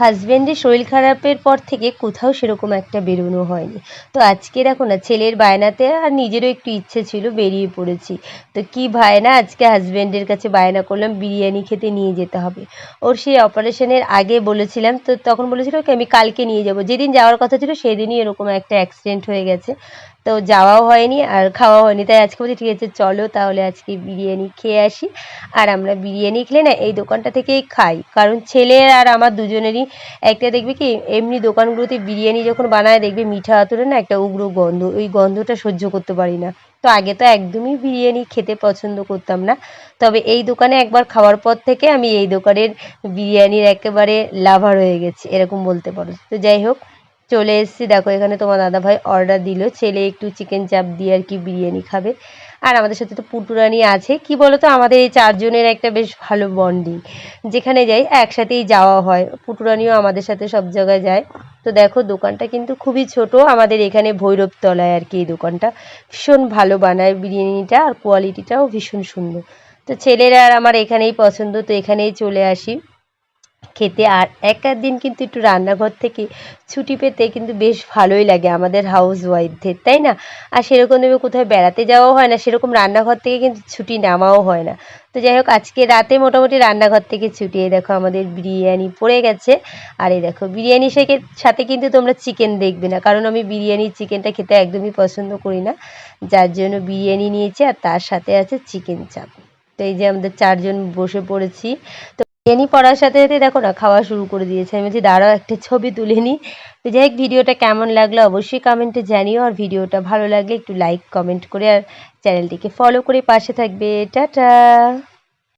হাজব্যান্ডের শরীর খারাপের পর থেকে কোথাও সেরকম একটা বেরোনো হয়নি। তো আজকে দেখো না, ছেলের বায়নাতে আর নিজেরও একটু ইচ্ছে ছিল, বেরিয়ে পড়েছি। তো কি বায়না, আজকে হাজব্যান্ডের কাছে বায়না করলাম, বিরিয়ানি খেতে নিয়ে যেতে হবে। ওর সেই অপারেশনের আগে বলেছিলাম, তো তখন বলেছিল কি আমি কালকে নিয়ে যাব। যেদিন যাওয়ার কথা ছিল, সেদিনই এরকম একটা অ্যাক্সিডেন্ট হয়ে গেছে। তো যাওয়াও হয়নি আর খাওয়াও হয়নি। তাই আজকে বলছি, ঠিক আছে, চলো তাহলে আজকে বিরিয়ানি খেয়ে আসি আর আমরা বিরিয়ানি খেলে না এই দোকানটা থেকেই খাই। কারণ ছেলের আর আমার দুজনেরই একটা দেখবে কি, এমনি দোকানগুলোতে বিরিয়ানি যখন বানায় দেখবে মিঠা আতরে না একটা উগ্র গন্ধ। ওই গন্ধটা সহ্য করতে পারি না। তো আগে তো একদমই বিরিয়ানি খেতে পছন্দ করতাম না। তবে এই দোকানে একবার খাওয়ার পর থেকে আমি এই দোকানের বিরিয়ানির একেবারে লাভার হয়ে গেছি, এরকম বলতে পারো। তো যাই হোক চলে এসেছি। দেখো, এখানে তোমার দাদাভাই অর্ডার দিল। ছেলে একটু চিকেন চাপ দিয়ে আর কি বিরিয়ানি খাবে। আর আমাদের সাথে তো পুটুরানি আছে। কি বলতো, আমাদের এই চারজনের একটা বেশ ভালো বন্ডিং যেখানে যাই, একসাথেই যাওয়া হয়। পুটুরানিও আমাদের সাথে সব জায়গায় যায়। তো দেখো, দোকানটা কিন্তু খুবই ছোট। আমাদের এখানে ভৈরবতলায় আর কি এই দোকানটা। ভীষণ ভালো বানায় বিরিয়ানিটা আর কোয়ালিটিটাও ভীষণ সুন্দর। তো ছেলেরা আর আমার এখানেই পছন্দ, তো এখানেই চলে আসি। খেতে। আর এক দিন কিন্তু একটু রান্নাঘর থেকে ছুটি পেতে কিন্তু বেশ ভালোই লাগে আমাদের হাউস ওয়াইফদের তাই না? আর সেরকমভাবে কোথাও বেড়াতে যাওয়াও হয় না, সেরকম রান্নাঘর থেকে কিন্তু ছুটি নেওয়াও হয় না। তো যাই হোক, আজকে রাতে মোটামুটি রান্নাঘর থেকে ছুটি। এই দেখো আমাদের বিরিয়ানি পড়ে গেছে। আর এই দেখো, বিরিয়ানি শেখের সাথে কিন্তু তোমরা চিকেন দেখবে না, কারণ আমি বিরিয়ানি চিকেনটা খেতে একদমই পছন্দ করি না। যার জন্য বিরিয়ানি নিয়েছি আর তার সাথে আছে চিকেন চাপ। তো এই যে আমাদের চারজন বসে পড়েছি। তো বিরিয়ানি পড়ার সাথে সাথে দেখো না, খাওয়া শুরু করে দিয়েছে। আমি বলছি, দাঁড়াও, একটা ছবি তুলে নিই তো যাই হোক, ভিডিওটা কেমন লাগল অবশ্যই কমেন্টে জানিও, আর ভিডিওটা ভালো লাগলে একটু লাইক কমেন্ট করে আর চ্যানেলটিকে ফলো করে পাশে থাকবে। টাটা!